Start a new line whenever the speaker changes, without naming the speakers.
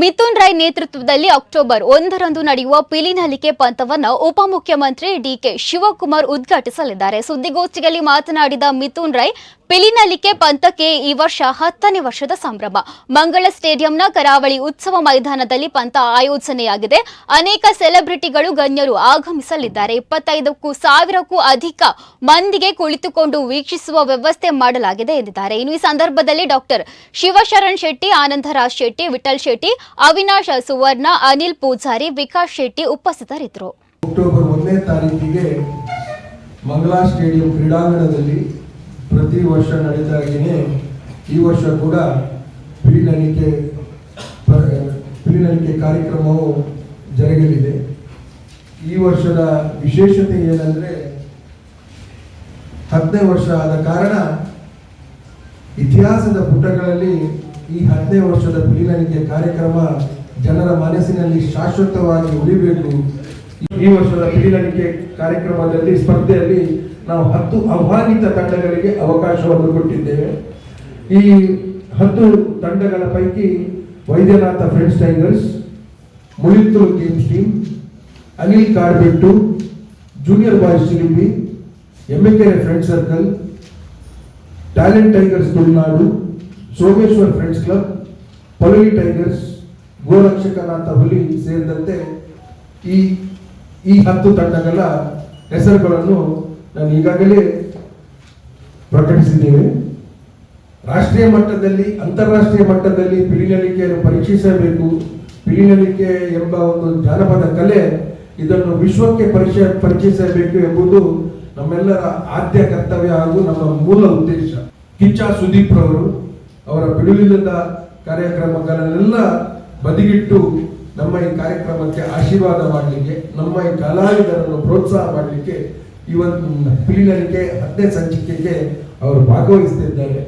ಮಿಥುನ್ ರೈ ನೇತೃತ್ವದಲ್ಲಿ ಅಕ್ಟೋಬರ್ ಒಂದರಂದು ನಡೆಯುವ ಪಿಲಿನಲಿಕೆ ಪಂಥವನ್ನು ಉಪಮುಖ್ಯಮಂತ್ರಿ ಡಿಕೆ ಶಿವಕುಮಾರ್ ಉದ್ಘಾಟಿಸಲಿದ್ದಾರೆ. ಸುದ್ದಿಗೋಷ್ಠಿಯಲ್ಲಿ ಮಾತನಾಡಿದ ಮಿಥುನ್ ರೈ ಪಿಲಿನಲಿಕೆ ಪಂಥಕ್ಕೆ ಈ ವರ್ಷ ಹತ್ತನೇ ವರ್ಷದ ಸಂಭ್ರಮ. ಮಂಗಳ ಸ್ಟೇಡಿಯಂನ ಕರಾವಳಿ ಉತ್ಸವ ಮೈದಾನದಲ್ಲಿ ಪಂಥ ಆಯೋಜನೆಯಾಗಿದೆ. ಅನೇಕ ಸೆಲೆಬ್ರಿಟಿಗಳು, ಗಣ್ಯರು ಆಗಮಿಸಲಿದ್ದಾರೆ. ಇಪ್ಪತ್ತೈದಕ್ಕೂ ಸಾವಿರಕ್ಕೂ ಅಧಿಕ ಮಂದಿಗೆ ಕುಳಿತುಕೊಂಡು ವೀಕ್ಷಿಸುವ ವ್ಯವಸ್ಥೆ ಮಾಡಲಾಗಿದೆ ಎಂದಿದ್ದಾರೆ. ಇನ್ನು ಈ ಸಂದರ್ಭದಲ್ಲಿ ಡಾಕ್ಟರ್ ಶಿವಶರಣ್ ಶೆಟ್ಟಿ, ಆನಂದರಾಜ್ ಶೆಟ್ಟಿ, ವಿಠಲ್ ಶೆಟ್ಟಿ, ಅವಿನಾಶ್ ಸುವರ್ಣ, ಅನಿಲ್ ಪೂಜಾರಿ, ವಿಕಾಸ್ ಶೆಟ್ಟಿ ಉಪಸ್ಥಿತರಿದ್ದರು.
ಅಕ್ಟೋಬರ್ ಒಂದನೇ ತಾರೀಕಿಗೆ ಮಂಗಳಾ ಸ್ಟೇಡಿಯಂ ಕ್ರೀಡಾಂಗಣದಲ್ಲಿ ಪ್ರತಿ ವರ್ಷ ನಡೆದಾಗೇನೆ ಈ ವರ್ಷ ಕೂಡ ಪಿಲಿನಲಿಕೆ ಪಿಲಿನಲಿಕೆ ಕಾರ್ಯಕ್ರಮವು ಜರುಗಲಿದೆ. ಈ ವರ್ಷದ ವಿಶೇಷತೆ ಏನಂದ್ರೆ ಹತ್ತನೇ ವರ್ಷ ಆದ ಕಾರಣ ಇತಿಹಾಸದ ಪುಟಗಳಲ್ಲಿ ಈ ಹತ್ತನೇ ವರ್ಷದ ಪಿಲಿನಲಿಕೆ ಕಾರ್ಯಕ್ರಮ ಜನರ ಮನಸ್ಸಿನಲ್ಲಿ ಶಾಶ್ವತವಾಗಿ ಉಳಿಬೇಕು. ಈ ವರ್ಷದ ಪಿಲಿನಲಿಕೆ ಕಾರ್ಯಕ್ರಮದಲ್ಲಿ ಸ್ಪರ್ಧೆಯಲ್ಲಿ ನಾವು ಹತ್ತು ಆಹ್ವಾನಿತ ತಂಡಗಳಿಗೆ ಅವಕಾಶವನ್ನು ಕೊಟ್ಟಿದ್ದೇವೆ. ಈ ಹತ್ತು ತಂಡಗಳ ಪೈಕಿ Vaidyanatha friends tigers Mulithuru games team Anil Karbettu junior boys Chilipi K friend circle talent tigers Tulunadu, Someshwar friends club Polavi tigers Gorakshakanatha ಹುಲಿ ಸೇರಿದಂತೆ ಈ ಈ ಹತ್ತು ತಂಡಗಳ ಹೆಸರುಗಳನ್ನು ನಾನು ಈಗಾಗಲೇ ಪ್ರಕಟಿಸಿದ್ದೇನೆ. ರಾಷ್ಟ್ರೀಯ ಮಟ್ಟದಲ್ಲಿ, ಅಂತಾರಾಷ್ಟ್ರೀಯ ಮಟ್ಟದಲ್ಲಿ ಪಿಲಿನಲಿಕೆಯನ್ನು ಪರೀಕ್ಷಿಸಬೇಕು. ಪಿಲಿನಲಿಕೆ ಎಂಬ ಒಂದು ಜಾನಪದ ಕಲೆ ಇದನ್ನು ವಿಶ್ವಕ್ಕೆ ಪರಿಚಯ ಪರಿಚಯಿಸಬೇಕು ಎಂಬುದು ನಮ್ಮೆಲ್ಲರ ಆದ್ಯ ಕರ್ತವ್ಯ ಹಾಗೂ ನಮ್ಮ ಮೂಲ ಉದ್ದೇಶ. ಕಿಚ್ಚ ಸುದೀಪ್ ರವರು ಅವರ ಬಿಡುವಿಲ್ಲದ ಕಾರ್ಯಕ್ರಮಗಳನ್ನೆಲ್ಲ ಬದಿಗಿಟ್ಟು ನಮ್ಮ ಈ ಕಾರ್ಯಕ್ರಮಕ್ಕೆ ಆಶೀರ್ವಾದ ಮಾಡಲಿಕ್ಕೆ, ನಮ್ಮ ಈ ಕಲಾವಿದರನ್ನು ಪ್ರೋತ್ಸಾಹ ಮಾಡಲಿಕ್ಕೆ ಇವತ್ತು ಪಿಲಿನಲಿಕೆ ಹತ್ತನೇ ಸಂಚಿಕೆಗೆ ಅವರು ಭಾಗವಹಿಸ್ತಿದ್ದಾರೆ.